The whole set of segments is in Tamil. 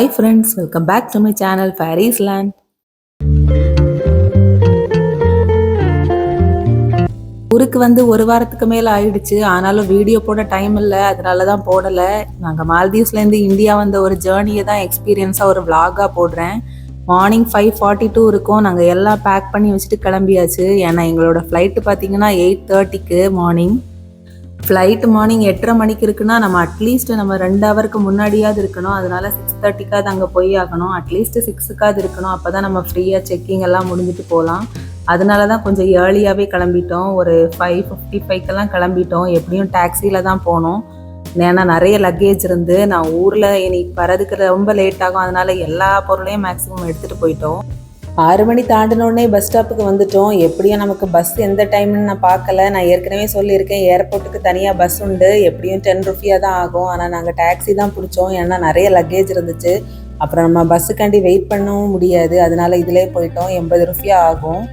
Hi friends welcome back to my channel Faris land ஊருக்கு வந்து ஒரு வாரத்துக்கு மேலே ஆயிடுச்சு. ஆனாலும் வீடியோ போட டைம் இல்லை அதனால தான் போடலை நாங்கள் மால்தீவ்ஸ்லேருந்து இந்தியா வந்த ஒரு ஜேர்னியை தான் எக்ஸ்பீரியன்ஸாக ஒரு vlog-ஆ போடுறேன். மார்னிங் ஃபைவ் ஃபார்ட்டி டூ இருக்கும். நாங்கள் எல்லாம் பேக் பண்ணி வச்சுட்டு கிளம்பியாச்சு. ஏன்னா எங்களோட ஃப்ளைட்டு பார்த்தீங்கன்னா எயிட் தேர்ட்டிக்கு மார்னிங் ஃப்ளைட் மார்னிங் எட்டரை மணிக்கு இருக்குன்னா நம்ம அட்லீஸ்ட் நம்ம ரெண்டு ஹவருக்கு முன்னாடியாவது இருக்கணும். அதனால சிக்ஸ் தேர்ட்டிக்காவது அங்கே போய் ஆகணும். அட்லீஸ்ட் சிக்ஸுக்காவது இருக்கணும். அப்போ தான் நம்ம ஃப்ரீயாக செக்கிங் எல்லாம் முடிஞ்சுட்டு போகலாம் அதனால தான் கொஞ்சம் ஏர்லியாகவே கிளம்பிட்டோம். ஒரு ஃபைவ் ஃபிஃப்டி ஃபைவ்க்கெல்லாம் கிளம்பிட்டோம். எப்படியும் டாக்ஸியில் தான் போனோம். ஏன்னா நிறைய லக்கேஜ் இருந்து நான் ஊரில் இன்னைக்கு வரதுக்கு ரொம்ப லேட் ஆகும். அதனால எல்லா பொருளையும் மேக்ஸிமம் எடுத்துகிட்டு போயிட்டோம். ஆறு மணி தாண்டினோடனே பஸ் ஸ்டாப்புக்கு வந்துட்டோம். எப்படியும் நமக்கு பஸ் எந்த டைம்னு நான் பார்க்கல. நான் ஏற்கனவே சொல்லியிருக்கேன் ஏர்போர்ட்டுக்கு தனியாக பஸ் உண்டு. எப்படியும் டென் ருப்பியாக தான் ஆகும். ஆனால் நாங்கள் டாக்ஸி தான் பிடிச்சோம். ஏன்னா நிறைய லக்கேஜ் இருந்துச்சு. அப்புறம் நம்ம பஸ்ஸுக்காண்டி வெயிட் பண்ணவும் முடியாது. அதனால இதிலே போயிட்டோம். எண்பது ருப்பியா ஆகும்.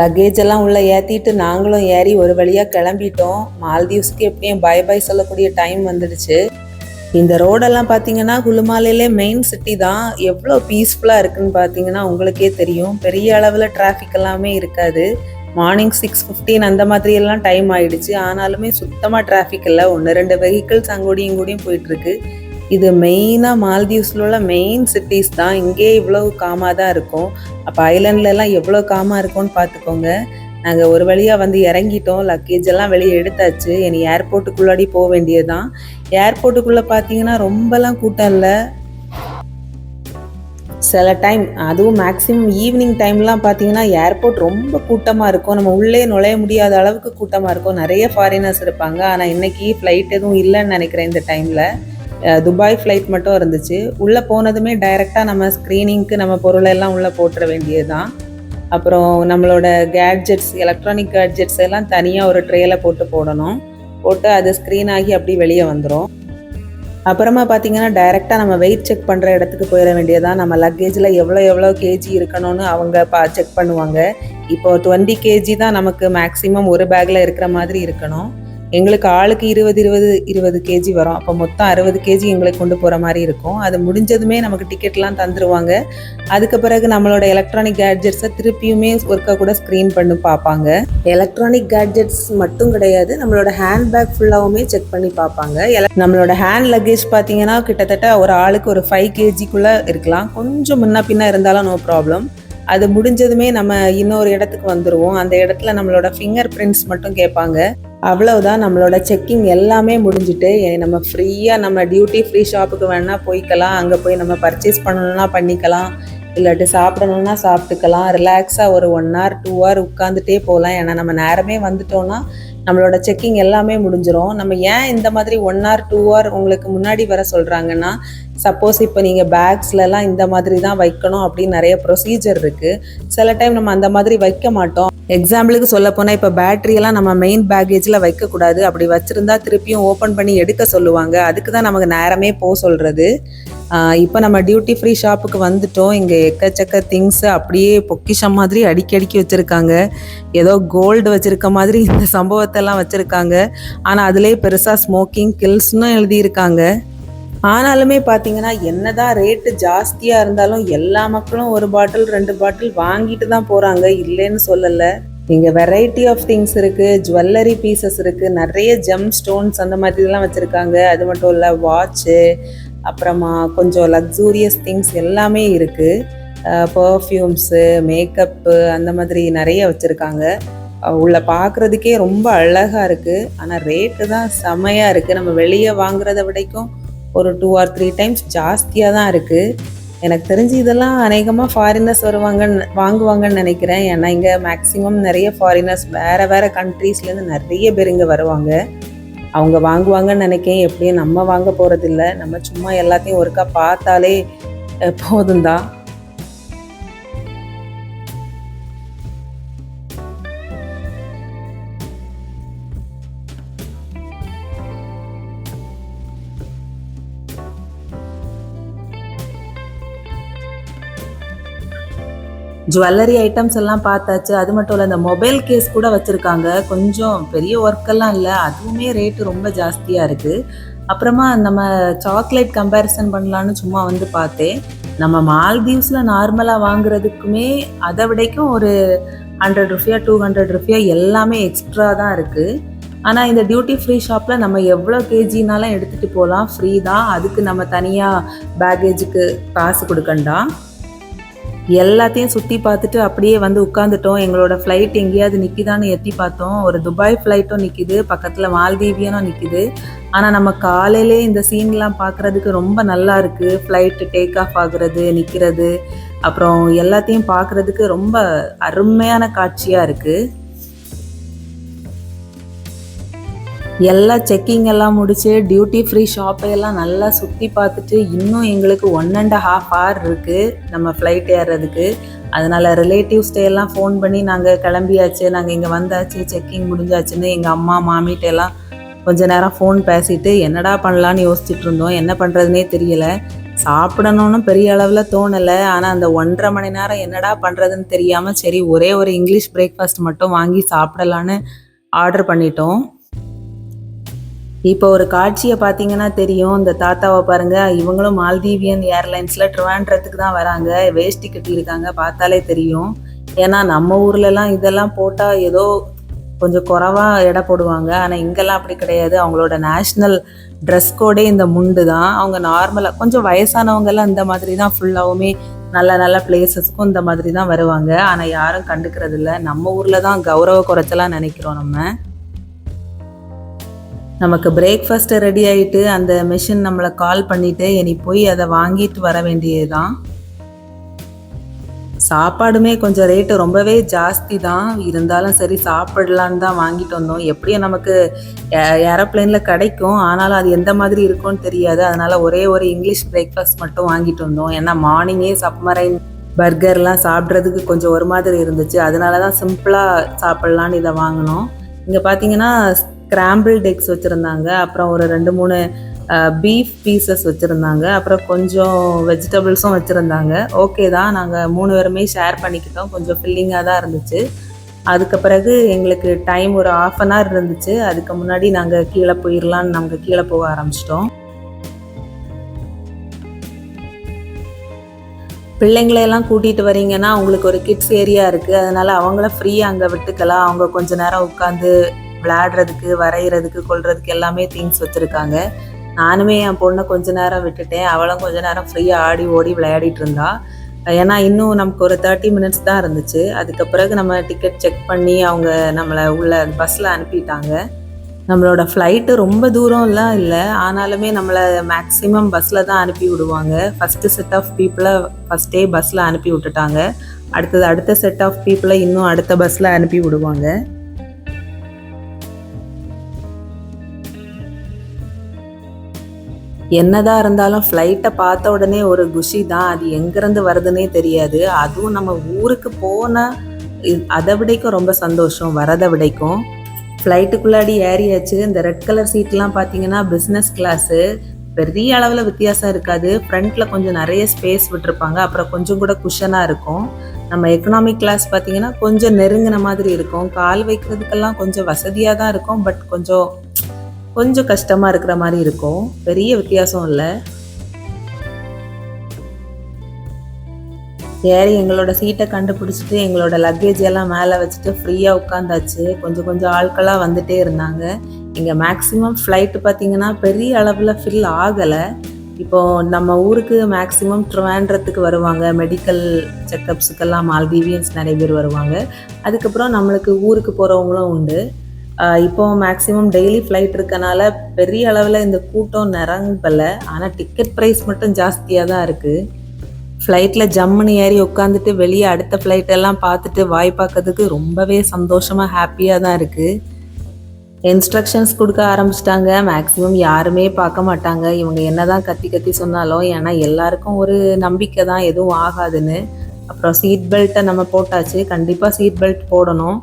லக்கேஜ் எல்லாம் உள்ளே ஏற்றிட்டு நாங்களும் ஏறி ஒரு வழியாக கிளம்பிட்டோம். மால்தீவ்ஸ்க்கு எப்படியும் பை பை சொல்லக்கூடிய டைம் வந்துடுச்சு. இந்த ரோடெல்லாம் பார்த்தீங்கன்னா குலுமாலையிலே மெயின் சிட்டி தான். எவ்வளோ பீஸ்ஃபுல்லாக இருக்குன்னு பார்த்தீங்கன்னா உங்களுக்கே தெரியும். பெரிய அளவில் டிராஃபிக் எல்லாமே இருக்காது. மார்னிங் சிக்ஸ் ஃபிஃப்டீன் அந்த மாதிரி எல்லாம் டைம் ஆயிடுச்சு. ஆனாலுமே சுத்தமாக டிராஃபிக் இல்லை. ஒன்று ரெண்டு வெஹிக்கிள்ஸ் அங்கூடியும் இங்கூடியும் போயிட்டுருக்கு. இது மெயினாக மால்தீவ்ஸில் உள்ள மெயின் சிட்டிஸ் தான். இங்கே இவ்வளோ காமாக தான் இருக்கும். அப்போ ஐலண்ட்லலாம் எவ்வளோ காமாக இருக்கும்னு பார்த்துக்கோங்க நாங்கள் ஒரு வழியாக வந்து இறங்கிட்டோம். லக்கேஜ் எல்லாம் வெளியே எடுத்தாச்சு. இனி ஏர்போர்ட்டுக்குள்ளாடி போக வேண்டியது தான் ஏர்போர்ட்டுக்குள்ளே பார்த்தீங்கன்னா ரொம்பலாம் கூட்டம் இல்லை. சில டைம் அதுவும் மேக்ஸிமம் ஈவினிங் டைம்லாம் பார்த்தீங்கன்னா ஏர்போர்ட் ரொம்ப கூட்டமாக இருக்கும். நம்ம உள்ளே நுழைய முடியாத அளவுக்கு கூட்டமாக இருக்கும். நிறைய ஃபாரினர்ஸ் இருப்பாங்க. ஆனால் இன்றைக்கி ஃப்ளைட் எதுவும் இல்லைன்னு நினைக்கிறேன் இந்த டைமில் துபாய் ஃப்ளைட் மட்டும் இருந்துச்சு. உள்ளே போனதுமே டைரெக்டாக நம்ம ஸ்க்ரீனிங்க்கு நம்ம பொருளெல்லாம் உள்ளே போட்டுற வேண்டியது தான் அப்புறம் நம்மளோட கேட்ஜெட்ஸ் எலக்ட்ரானிக் கேட்ஜெட்ஸ் எல்லாம் தனியாக ஒரு ட்ரேயில் போட்டு போடணும். போட்டு அது ஸ்க்ரீன் ஆகி அப்படி வெளியே வந்துடும் அப்புறமா பார்த்தீங்கன்னா டைரெக்டாக நம்ம வெயிட் செக் பண்ணுற இடத்துக்கு போயிட வேண்டியதான் நம்ம லக்கேஜில் எவ்வளோ எவ்வளோ கேஜி இருக்கணும்னு அவங்க பா செக் பண்ணுவாங்க. இப்போ டுவெண்ட்டி கேஜி தான் நமக்கு மேக்ஸிமம் ஒரு பேக்கில் இருக்கிற மாதிரி இருக்கணும். எங்களுக்கு ஆளுக்கு இருபது இருபது இருபது கேஜி வரும். அப்போ மொத்தம் அறுபது கேஜி எங்களுக்கு கொண்டு போகிற மாதிரி இருக்கும். அது முடிஞ்சதுமே நமக்கு டிக்கெட்லாம் தந்துடுவாங்க அதுக்கு பிறகு நம்மளோட எலக்ட்ரானிக் கேட்ஜெட்ஸை திருப்பியுமே ஒர்க்கை கூட ஸ்க்ரீன் பண்ணி பார்ப்பாங்க. எலக்ட்ரானிக் கேட்ஜெட்ஸ் மட்டும் கிடையாது நம்மளோட ஹேண்ட் பேக் ஃபுல்லாகவுமே செக் பண்ணி பார்ப்பாங்க. நம்மளோட ஹேண்ட் லக்கேஜ் பார்த்தீங்கன்னா கிட்டத்தட்ட ஒரு ஆளுக்கு ஒரு ஃபைவ் கேஜிக்குள்ளே இருக்கலாம். கொஞ்சம் முன்ன பின்ன இருந்தாலும் நோ ப்ராப்ளம் அது முடிஞ்சதுமே நம்ம இன்னொரு இடத்துக்கு வந்துடுவோம் அந்த இடத்துல நம்மளோட ஃபிங்கர் பிரிண்ட்ஸ் மட்டும் கேட்பாங்க. அவ்வளவுதான் நம்மளோட செக்கிங் எல்லாமே முடிஞ்சுட்டு நம்ம ஃப்ரீயாக நம்ம டியூட்டி ஃப்ரீ ஷாப்புக்கு வேணால் போய்க்கலாம். அங்கே போய் நம்ம பர்ச்சேஸ் பண்ணணும்னா பண்ணிக்கலாம். இல்லாட்டி சாப்பிடணும்னா சாப்பிட்டுக்கலாம். ரிலாக்ஸாக ஒரு ஒன் ஹவர் டூ ஹவர் உட்காந்துட்டே போகலாம். ஏன்னா நம்ம நேரமே வந்துட்டோம்னா நம்மளோட செக்கிங் எல்லாமே முடிஞ்சிடும் நம்ம ஏன் இந்த மாதிரி ஒன் ஹவர் டூ ஹவர் உங்களுக்கு முன்னாடி வர சொல்கிறாங்கன்னா சப்போஸ் இப்போ நீங்கள் பேக்ஸ்லலாம் இந்த மாதிரி தான் வைக்கணும் அப்படின்னு நிறைய ப்ரொசீஜர் இருக்குது சில டைம் நம்ம அந்த மாதிரி வைக்க மாட்டோம். எக்ஸாம்பிளுக்கு சொல்ல போனால் இப்போ பேட்டரியெல்லாம் நம்ம மெயின் பேக்கேஜில் வைக்கக்கூடாது அப்படி வச்சுருந்தா திருப்பியும் ஓப்பன் பண்ணி எடுக்க சொல்லுவாங்க. அதுக்கு தான் நமக்கு நேரமே போக சொல்கிறது இப்போ நம்ம டியூட்டி ஃப்ரீ ஷாப்புக்கு வந்துட்டோம். இங்கே எக்கச்சக்க திங்ஸ் அப்படியே பொக்கிஷம் மாதிரி அடிக்கடிக்கி வச்சுருக்காங்க. ஏதோ கோல்டு வச்சுருக்க மாதிரி இந்த சம்பவத்தெல்லாம் வச்சுருக்காங்க. ஆனால் அதுலேயே பெருசாக ஸ்மோக்கிங் கில்ஸ்னு எழுதியிருக்காங்க. ஆனாலுமே பார்த்தீங்கன்னா என்னதான் ரேட்டு ஜாஸ்தியாக இருந்தாலும் எல்லா மக்களும் ஒரு பாட்டில் ரெண்டு பாட்டில் வாங்கிட்டு தான் போகிறாங்க இல்லைன்னு சொல்லலை. இங்கே வெரைட்டி ஆஃப் திங்ஸ் இருக்குது ஜுவல்லரி பீசஸ் இருக்குது நிறைய ஜெம் ஸ்டோன்ஸ் அந்த மாதிரிலாம் வச்சுருக்காங்க. அது மட்டும் இல்லை வாட்ச்சு அப்புறமா கொஞ்சம் லக்ஸூரியஸ் திங்ஸ் எல்லாமே இருக்குது பர்ஃப்யூம்ஸு மேக்கப்பு அந்த மாதிரி நிறைய வச்சுருக்காங்க. உள்ள பார்க்குறதுக்கே ரொம்ப அழகாக இருக்குது ஆனால் ரேட்டு தான் செமையாக இருக்குது நம்ம வெளியே வாங்குறத விடைக்கும் ஒரு டூ ஆர் த்ரீ டைம்ஸ் ஜாஸ்தியாக தான் இருக்குது எனக்கு தெரிஞ்சு இதெல்லாம் அநேகமாக ஃபாரினர்ஸ் வருவாங்கன்னு வாங்குவாங்கன்னு நினைக்கிறேன். ஏன்னா இங்கே மேக்ஸிமம் நிறைய ஃபாரினர்ஸ் வேறு வேறு கண்ட்ரீஸ்லேருந்து நிறைய பேர் இங்கே வருவாங்க. அவங்க வாங்குவாங்கன்னு நினைக்கிறேன் எப்படியும் நம்ம வாங்க போகிறதில்ல நம்ம சும்மா எல்லாத்தையும் ஒருக்கா பார்த்தாலே போதும் தான் ஜுவல்லரி ஐட்டம்ஸ் எல்லாம் பார்த்தாச்சு. அது மட்டும் இல்லை இந்த மொபைல் கேஸ் கூட வச்சுருக்காங்க. கொஞ்சம் பெரிய ஒர்க்கெல்லாம் இல்லை. அதுவுமே ரேட்டு ரொம்ப ஜாஸ்தியாக இருக்குது அப்புறமா நம்ம சாக்லேட் கம்பேரிசன் பண்ணலான்னு சும்மா வந்து பார்த்தேன். நம்ம மால்தீவ்ஸில் நார்மலாக வாங்குறதுக்குமே அதை விடைக்கும் ஒரு hundred rufiyaa two hundred rufiyaa எல்லாமே எக்ஸ்ட்ரா தான் இருக்குது ஆனால் இந்த டியூட்டி ஃப்ரீ ஷாப்பில் நம்ம எவ்வளோ கேஜினாலும் எடுத்துகிட்டு போகலாம் ஃப்ரீ தான். அதுக்கு நம்ம தனியாக பேக்கேஜுக்கு காசு கொடுக்கண்டா. எல்லாத்தையும் சுற்றி பார்த்துட்டு அப்படியே வந்து உட்காந்துட்டோம் எங்களோட ஃப்ளைட் எங்கேயாவது நிற்கிதான்னு எட்டி பார்த்தோம். ஒரு துபாய் ஃப்ளைட்டும் நிற்கிது பக்கத்தில் மால்தீவியனும் நிற்கிது ஆனால் நம்ம காலையிலே இந்த சீன்லாம் பார்க்குறதுக்கு ரொம்ப நல்லா இருக்குது ஃப்ளைட்டு டேக் ஆஃப் ஆகுறது நிற்கிறது அப்புறம் எல்லாத்தையும் பார்க்குறதுக்கு ரொம்ப அருமையான காட்சியாக இருக்குது எல்லா செக்கிங் எல்லாம் முடிச்சு டியூட்டி ஃப்ரீ ஷாப்பையெல்லாம் நல்லா சுற்றி பார்த்துட்டு இன்னும் எங்களுக்கு ஒன் அண்ட் ஹாஃப் ஹவர் இருக்குது நம்ம ஃப்ளைட் ஏறுறதுக்கு அதனால் ரிலேட்டிவ்ஸ்டே எல்லாம் ஃபோன் பண்ணி நாங்கள் கிளம்பியாச்சு நாங்கள் இங்கே வந்தாச்சு செக்கிங் முடிஞ்சாச்சுன்னு எங்கள் அம்மா மாமிகிட்ட எல்லாம் கொஞ்ச நேரம் ஃபோன் பேசிட்டு என்னடா பண்ணலான்னு யோசிச்சுட்டு இருந்தோம். என்ன பண்ணுறதுனே தெரியல. சாப்பிடணும்னு பெரிய அளவில் தோணலை. ஆனால் அந்த ஒன்றரை மணி நேரம் என்னடா பண்ணுறதுன்னு தெரியாமல் சரி ஒரே ஒரு இங்கிலீஷ் பிரேக்ஃபாஸ்ட் மட்டும் வாங்கி சாப்பிடலான்னு ஆர்டர் பண்ணிட்டோம். இப்போ ஒரு காட்சியை பார்த்தீங்கன்னா தெரியும். இந்த தாத்தாவை பாருங்க. இவங்களும் மால்தீவியன் ஏர்லைன்ஸில் ட்ரிவாண்ட்ரத்துக்கு தான் வராங்க. வேஷ்டி கட்டியிருக்காங்க. பார்த்தாலே தெரியும். ஏன்னா நம்ம ஊர்லலாம் இதெல்லாம் போட்டால் ஏதோ கொஞ்சம் குறவாக எடை போடுவாங்க. ஆனால் இங்கெல்லாம் அப்படி கிடையாது. அவங்களோட நேஷ்னல் ட்ரெஸ் கோடே இந்த முண்டு தான். அவங்க நார்மலாக கொஞ்சம் வயசானவங்கெல்லாம் இந்த மாதிரி தான் ஃபுல்லாகவுமே நல்ல நல்ல பிளேசஸ்க்கும் இந்த மாதிரி தான் வருவாங்க. ஆனால் யாரும் கண்டுக்கிறது இல்லை நம்ம ஊரில் தான் கௌரவ குறைச்சலாம் நினைக்கிறோம் நம்ம. நமக்கு பிரேக்ஃபாஸ்ட்டு ரெடி ஆகிட்டு அந்த மிஷின் நம்மளை கால் பண்ணிட்டு இனி போய் அதை வாங்கிட்டு வர வேண்டியது தான் சாப்பாடுமே கொஞ்சம் ரேட்டு ரொம்பவே ஜாஸ்தி தான் இருந்தாலும் சரி சாப்பிடலான்னு தான் வாங்கிட்டு வந்தோம். எப்படியும் நமக்கு ஏரோப்ளைனில் கிடைக்கும். ஆனாலும் அது எந்த மாதிரி இருக்கும்னு தெரியாது. அதனால் ஒரே ஒரு இங்கிலீஷ் பிரேக்ஃபாஸ்ட் மட்டும் வாங்கிட்டு வந்தோம். ஏன்னா மார்னிங்கே சப்மரைன் பர்கர்லாம் சாப்பிட்றதுக்கு கொஞ்சம் ஒரு மாதிரி இருந்துச்சு. அதனால தான் சிம்பிளாக சாப்பிட்லான்னு இதை வாங்கினோம். இங்கே பார்த்தீங்கன்னா ஸ்க்ராம்பிள் டெக்ஸ் வச்சுருந்தாங்க. அப்புறம் ஒரு ரெண்டு மூணு பீஃப் பீசஸ் வச்சுருந்தாங்க. அப்புறம் கொஞ்சம் வெஜிடபிள்ஸும் வச்சுருந்தாங்க. ஓகே தான். நாங்கள் மூணு பேருமே ஷேர் பண்ணிக்கிட்டோம். கொஞ்சம் ஃபில்லிங்காக தான் இருந்துச்சு. அதுக்கு பிறகு எங்களுக்கு டைம் ஒரு ஆஃப் அன் ஹவர் இருந்துச்சு. அதுக்கு முன்னாடி நாங்கள் கீழே போயிடலான்னு நாங்கள் கீழே போக ஆரம்பிச்சிட்டோம். பிள்ளைங்களையெல்லாம் கூட்டிகிட்டு வரீங்கன்னா அவங்களுக்கு ஒரு கிட்ஸ் ஏரியா இருக்குது அதனால் அவங்கள ஃப்ரீயாக அங்கே விட்டுக்கலாம். அவங்க கொஞ்ச நேரம் உட்காந்து விளையாடுறதுக்கு வரைகிறதுக்கு கொள்றதுக்கு எல்லாமே திங்ஸ் வச்சுருக்காங்க. நானுமே என் பொண்ணை கொஞ்ச நேரம் விட்டுட்டேன். அவளும் கொஞ்ச நேரம் ஃப்ரீயாக ஆடி ஓடி விளையாடிட்டு இருந்தா. ஏன்னா இன்னும் நமக்கு ஒரு தேர்ட்டி மினிட்ஸ் தான் இருந்துச்சு. அதுக்கு பிறகு நம்ம டிக்கெட் செக் பண்ணி அவங்க நம்மளை உள்ள பஸ்ஸில் அனுப்பிட்டாங்க. நம்மளோட ஃப்ளைட்டு ரொம்ப தூரம்லாம் இல்லை. ஆனாலுமே நம்மளை மேக்ஸிமம் பஸ்ஸில் தான் அனுப்பி விடுவாங்க. ஃபஸ்ட்டு செட் ஆஃப் பீப்புளை ஃபஸ்ட்டே பஸ்ஸில் அனுப்பி விட்டுட்டாங்க. அடுத்தது அடுத்த செட் ஆஃப் பீப்புளை இன்னும் அடுத்த பஸ்ஸில் அனுப்பி விடுவாங்க. என்னதான் இருந்தாலும் ஃப்ளைட்டை பார்த்த உடனே ஒரு குஷி தான். அது எங்கேருந்து வருதுன்னே தெரியாது. அதுவும் நம்ம ஊருக்கு போன அதை விடைக்கும் ரொம்ப சந்தோஷம் வரதை விடைக்கும். ஃப்ளைட்டுக்குள்ளாடி ஏறியாச்சு. இந்த ரெட் கலர் சீட்லாம் பார்த்தீங்கன்னா பிஸ்னஸ் கிளாஸு பெரிய அளவில் வித்தியாசம் இருக்காது. ஃப்ரண்ட்டில் கொஞ்சம் நிறைய ஸ்பேஸ் விட்டுருப்பாங்க. அப்புறம் கொஞ்சம் கூட குஷனாக இருக்கும். நம்ம எக்கனாமிக் கிளாஸ் பார்த்தீங்கன்னா கொஞ்சம் நெருங்கின மாதிரி இருக்கும். கால் வைக்கிறதுக்கெல்லாம் கொஞ்சம் வசதியாக தான் இருக்கும். பட் கொஞ்சம் கொஞ்சம் கஷ்டமாக இருக்கிற மாதிரி இருக்கும். பெரிய வித்தியாசம் இல்லை. சரி எங்களோட சீட்டை கண்டுபிடிச்சிட்டு எங்களோட லக்கேஜ் எல்லாம் மேலே வச்சுட்டு ஃப்ரீயாக உட்காந்தாச்சு. கொஞ்சம் கொஞ்சம் ஆட்களாக வந்துட்டே இருந்தாங்க. இங்கே மேக்ஸிமம் ஃப்ளைட்டு பார்த்தீங்கன்னா பெரிய அளவில் ஃபில் ஆகலை. இப்போது நம்ம ஊருக்கு மேக்ஸிமம் ட்ரிவாண்ட்ரத்துக்கு வருவாங்க. மெடிக்கல் செக்கப்ஸுக்கெல்லாம் மால்தீவியன்ஸ் நிறைய பேர் வருவாங்க. அதுக்கப்புறம் நம்மளுக்கு ஊருக்கு போகிறவங்களும் உண்டு. இப்போ மேக்ஸிமம் டெய்லி ஃப்ளைட் இருக்கனால பெரிய அளவில் இந்த கூட்டம் நிரம்பலை. ஆனால் டிக்கெட் ப்ரைஸ் மட்டும் ஜாஸ்தியாக தான் இருக்குது ஃப்ளைட்டில் ஜம்முன்னு ஏறி உட்காந்துட்டு வெளியே அடுத்த ஃப்ளைட்டெல்லாம் பார்த்துட்டு வாய் பார்க்கறதுக்கு ரொம்பவே சந்தோஷமாக ஹாப்பியாக தான் இருக்குது இன்ஸ்ட்ரக்ஷன்ஸ் கொடுக்க ஆரம்பிச்சிட்டாங்க. மேக்ஸிமம் யாருமே பார்க்க மாட்டாங்க. இவங்க என்ன தான் கத்தி கத்தி சொன்னாலும் ஏன்னா எல்லாருக்கும் ஒரு நம்பிக்கை தான் எதுவும் ஆகாதுன்னு. அப்புறம் சீட் பெல்ட்டை நம்ம போட்டாச்சு. கண்டிப்பாக சீட் பெல்ட் போடணும்.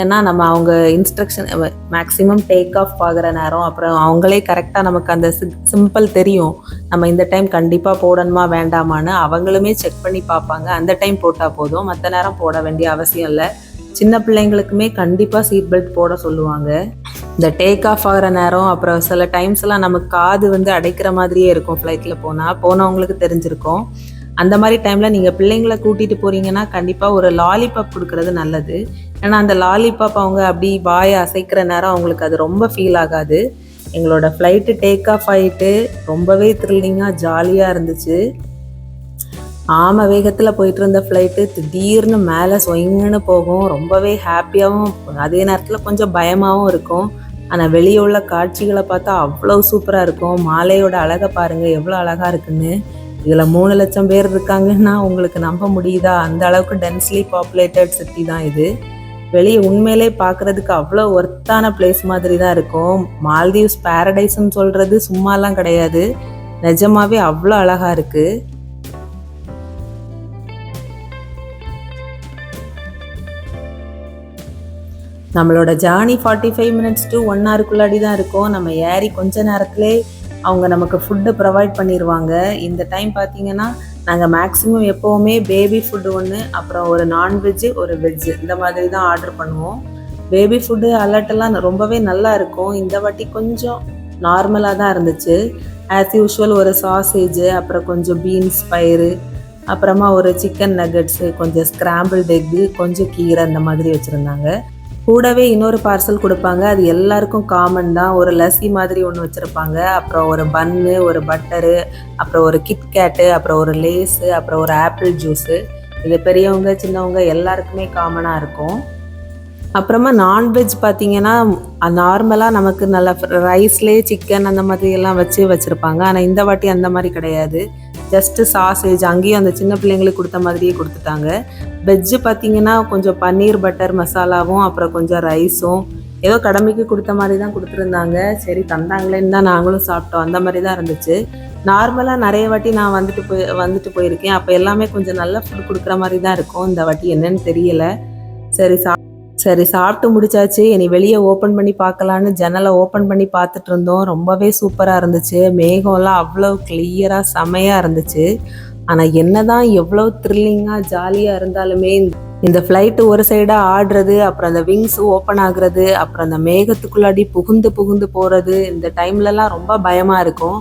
ஏன்னா நம்ம அவங்க இன்ஸ்ட்ரக்ஷன் மேக்ஸிமம் டேக் ஆஃப் ஆகிற நேரம் அப்புறம் அவங்களே கரெக்டாக நமக்கு அந்த சிம்பிள் தெரியும். நம்ம இந்த டைம் கண்டிப்பாக போடணுமா வேண்டாமான்னு அவங்களுமே செக் பண்ணி பார்ப்பாங்க. அந்த டைம் போட்டால் போதும். மற்ற நேரம் போட வேண்டிய அவசியம் இல்லை. சின்ன பிள்ளைங்களுக்குமே கண்டிப்பாக சீட் பெல்ட் போட சொல்லுவாங்க. இந்த டேக் ஆஃப் ஆகிற நேரம் அப்புறம் சில டைம்ஸ்லாம் நமக்கு காது வந்து அடைக்கிற மாதிரியே இருக்கும் ஃப்ளைட்டில் போனால் போனவங்களுக்கு தெரிஞ்சிருக்கும். அந்த மாதிரி டைமில் நீங்கள் பிள்ளைங்களை கூட்டிகிட்டு போகிறீங்கன்னா கண்டிப்பாக ஒரு லாலிபப் கொடுக்கறது நல்லது. ஏன்னா அந்த லாலிபாப் அவங்க அப்படி வாயை அசைக்கிற நேரம் அவங்களுக்கு அது ரொம்ப ஃபீல் ஆகாது. எங்களோட ஃப்ளைட்டு டேக் ஆஃப் ஆகிட்டு ரொம்பவே த்ரில்லிங்காக ஜாலியாக இருந்துச்சு. ஆம வேகத்தில் போயிட்டு இருந்த ஃப்ளைட்டு திடீர்னு மேலே சொயிங்கன்னு போகும். ரொம்பவே ஹாப்பியாகவும் அதே நேரத்தில் கொஞ்சம் பயமாகவும் இருக்கும். ஆனால் வெளியே உள்ள காட்சிகளை பார்த்தா அவ்வளோ சூப்பராக இருக்கும். மாலையோட அழகை பாருங்கள் எவ்வளோ அழகாக இருக்குன்னு. இதில் மூணு லட்சம் பேர் இருக்காங்கன்னா உங்களுக்கு நம்ப முடியுதா? அந்த அளவுக்கு டென்ஸ்லி பாப்புலேட்டட் சிட்டி தான் இது. வெளியே உண்மையிலே பார்க்குறதுக்கு அவ்வளோ ஒர்த்தான பிளேஸ் மாதிரி தான் இருக்கும். மால்தீவ்ஸ் பேரடைஸ்ன்னு சொல்கிறது சும்மாலாம் கிடையாது. நிஜமாவே அவ்வளோ அழகாக இருக்குது நம்மளோட journey forty five minutes to one ஹவருக்குள்ளாடி தான் இருக்கும். நம்ம ஏறி கொஞ்ச நேரத்துலேயே அவங்க நமக்கு ஃபுட்டு ப்ரொவைட் பண்ணிடுவாங்க இந்த டைம் பார்த்தீங்கன்னா நாங்கள் மேக்ஸிமம் எப்போவுமே பேபி ஃபுட்டு ஒன்று அப்புறம் ஒரு நான்வெஜ்ஜு ஒரு வெஜ்ஜு இந்த மாதிரி தான் ஆர்டர் பண்ணுவோம். பேபி ஃபுட்டு அலர்ட்டெல்லாம் ரொம்பவே நல்லா இருக்கும். இந்த வாட்டி கொஞ்சம் நார்மலாக தான் இருந்துச்சு. ஆஸ் யூஷுவல் ஒரு சாசேஜு அப்புறம் கொஞ்சம் பீன்ஸ் பயிறு அப்புறமா ஒரு சிக்கன் நகட்ஸு கொஞ்சம் ஸ்க்ராம்பிள் எக்கு கொஞ்சம் கீரை அந்த மாதிரி வச்சுருந்தாங்க. கூடவே இன்னொரு பார்சல் கொடுப்பாங்க. அது எல்லாருக்கும் காமன் தான். ஒரு லஸ்ஸி மாதிரி ஒன்று வச்சுருப்பாங்க. அப்புறம் ஒரு பன்னு ஒரு பட்டரு அப்புறம் ஒரு கிட்கேட்டு அப்புறம் ஒரு லேஸு அப்புறம் ஒரு ஆப்பிள் ஜூஸு இது பெரியவங்க சின்னவங்க எல்லாருக்குமே காமனாக இருக்கும். அப்புறமா நான்வெஜ் பார்த்தீங்கன்னா நார்மலாக நமக்கு நல்லா ரைஸ்லேயே சிக்கன் அந்த மாதிரி எல்லாம் வச்சு வச்சுருப்பாங்க. ஆனால் இந்த வாட்டி அந்த மாதிரி கிடையாது. ஜஸ்ட்டு சாசேஜ் அங்கேயும் அந்த சின்ன பிள்ளைங்களுக்கு கொடுத்த மாதிரியே கொடுத்துட்டாங்க. வெஜ்ஜு பார்த்தீங்கன்னா கொஞ்சம் பன்னீர் பட்டர் மசாலாவும் அப்புறம் கொஞ்சம் ரைஸும் ஏதோ கடமைக்கு கொடுத்த மாதிரி தான் கொடுத்துருந்தாங்க. சரி தந்தாங்களேன்னு தான் நாங்களும் சாப்பிட்டோம். அந்த மாதிரி தான் இருந்துச்சு. நார்மலாக நிறைய வாட்டி நான் வந்துட்டு போய் வந்துட்டு போயிருக்கேன். அப்போ எல்லாமே கொஞ்சம் நல்ல ஃபுட் கொடுக்குற மாதிரி தான் இருக்கும். இந்த வாட்டி என்னன்னு தெரியல. சரி சா சரி சாப்பிட்டு முடிச்சாச்சு. இனி வெளியே ஓப்பன் பண்ணி பார்க்கலான்னு ஜன்னலை ஓப்பன் பண்ணி பார்த்துட்டு இருந்தோம். ரொம்பவே சூப்பராக இருந்துச்சு. மேகம்லாம் அவ்வளோ கிளியராக செமையாக இருந்துச்சு. ஆனால் என்னதான் எவ்வளோ த்ரில்லிங்காக ஜாலியாக இருந்தாலுமே இந்த ஃப்ளைட்டு ஒரு சைடாக ஆடுறது அப்புறம் அந்த விங்ஸ் ஓப்பன் ஆகுறது அப்புறம் அந்த மேகத்துக்குள்ளாடி புகுந்து புகுந்து போகிறது இந்த டைம்லலாம் ரொம்ப பயமாக இருக்கும்.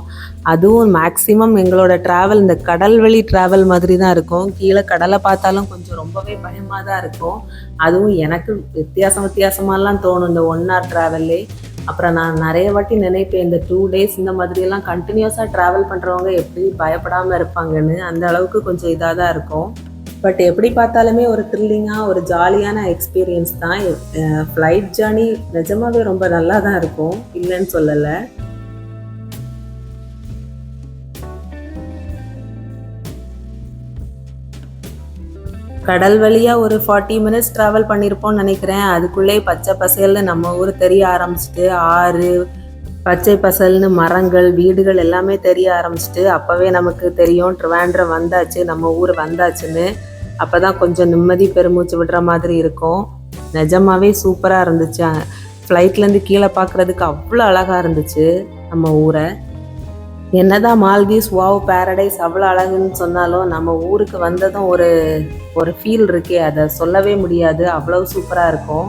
அதுவும் மேக்ஸிமம் எங்களோட ட்ராவல் இந்த கடல் வழி ட்ராவல் மாதிரி தான் இருக்கும். கீழே கடலை பார்த்தாலும் கொஞ்சம் ரொம்பவே பயமாக தான் இருக்கும். அதுவும் எனக்கு வித்தியாசம் வித்தியாசமாலாம் தோணும் இந்த ஒன் ஹவர் ட்ராவல்லே அப்புறம் நான் நிறைய வாட்டி நினைப்பேன் இந்த டூ டேஸ் இந்த மாதிரியெல்லாம் கண்டினியூஸாக ட்ராவல் பண்ணுறவங்க எப்படி பயப்படாமல் இருப்பாங்கன்னு. அந்த அளவுக்கு கொஞ்சம் இதாக தான் இருக்கும். பட் எப்படி பார்த்தாலுமே ஒரு த்ரில்லிங்காக ஒரு ஜாலியான எக்ஸ்பீரியன்ஸ் தான். ஃப்ளைட் ஜேர்னி நிஜமாவே ரொம்ப நல்லா தான் இருக்கும். இல்லைன்னு சொல்லலை. கடல் வழியாக ஒரு ஃபார்ட்டி மினிட்ஸ் ட்ராவல் பண்ணியிருப்போம்னு நினைக்கிறேன். அதுக்குள்ளே பச்சை பசேல்னு நம்ம ஊர் தெரிய ஆரம்பிச்சிட்டு ஆறு பச்சை பசல்னு மரங்கள் வீடுகள் எல்லாமே தெரிய ஆரம்பிச்சிட்டு அப்போவே நமக்கு தெரியும் ட்ரிவாண்ட்ரம் வந்தாச்சு நம்ம ஊர் வந்தாச்சுன்னு. அப்போ தான் கொஞ்சம் நிம்மதி பெருமூச்சு விடுற மாதிரி இருக்கும். நிஜமாவே சூப்பராக இருந்துச்சு. ஃப்ளைட்லேருந்து கீழே பார்க்குறதுக்கு அவ்வளோ அழகாக இருந்துச்சு நம்ம ஊரை. என்னதான் மால்தீவ்ஸ் வாவ் பேரடைஸ் அவ்வளோ அழகுன்னு சொன்னாலும் நம்ம ஊருக்கு வந்ததும் ஒரு ஒரு ஃபீல் இருக்கே. அதை சொல்லவே முடியாது. அவ்வளோ சூப்பராக இருக்கும்.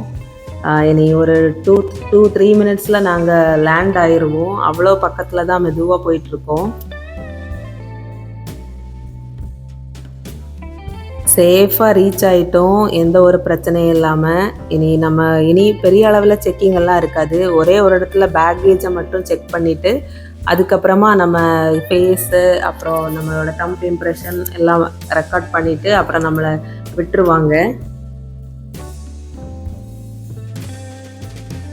இனி ஒரு டூ டூ த்ரீ மினிட்ஸில் நாங்கள் லேண்ட் ஆயிடுவோம் அவ்வளோ பக்கத்தில் தான் மெதுவாக போயிட்டுருக்கோம். சேஃபாக ரீச் ஆகிட்டோம் எந்த ஒரு பிரச்சனையும் இல்லாமல் இனி நம்ம இனி பெரிய அளவில் செக்கிங் எல்லாம் இருக்காது. ஒரே ஒரு இடத்துல பேக்கேஜை மட்டும் செக் பண்ணிவிட்டு அதுக்கப்புறமா நம்ம ஃபேஸு அப்புறம் நம்மளோட டம்ப் இம்ப்ரெஷன் எல்லாம் ரெக்கார்ட் பண்ணிவிட்டு அப்புறம் நம்மளை விட்டுருவாங்க.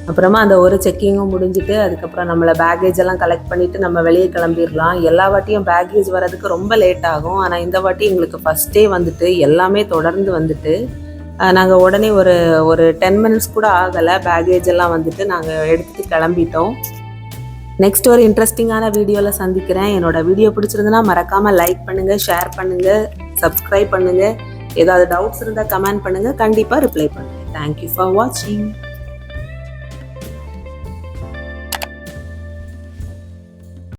அப்புறமா அந்த ஒரு செக்கிங்கும் முடிஞ்சுட்டு அதுக்கப்புறம் நம்மளை பேக்கேஜ் எல்லாம் கலெக்ட் பண்ணிவிட்டு நம்ம வெளியே கிளம்பிடலாம். எல்லா வாட்டியும் பேக்கேஜ் வரதுக்கு ரொம்ப லேட் ஆகும். ஆனால் இந்த வாட்டி எங்களுக்கு ஃபஸ்ட்டே வந்துட்டு எல்லாமே தொடர்ந்து வந்துட்டு நாங்கள் உடனே ஒரு ஒரு டென் மினிட்ஸ் கூட ஆகலை. பேக்கேஜ் எல்லாம் வந்துட்டு நாங்கள் எடுத்துகிட்டு கிளம்பிட்டோம். நெக்ஸ்ட் ஒரு இன்ட்ரெஸ்டிங்கான வீடியோவில் சந்திக்கிறேன். என்னோட வீடியோ பிடிச்சிருந்துன்னா மறக்காமல் லைக் பண்ணுங்கள் ஷேர் பண்ணுங்கள் சப்ஸ்கிரைப் பண்ணுங்கள் ஏதாவது டவுட்ஸ் இருந்தால் கமெண்ட் பண்ணுங்கள் கண்டிப்பாக ரிப்ளை பண்ணுங்கள் தேங்க்யூ ஃபார் வாட்சிங்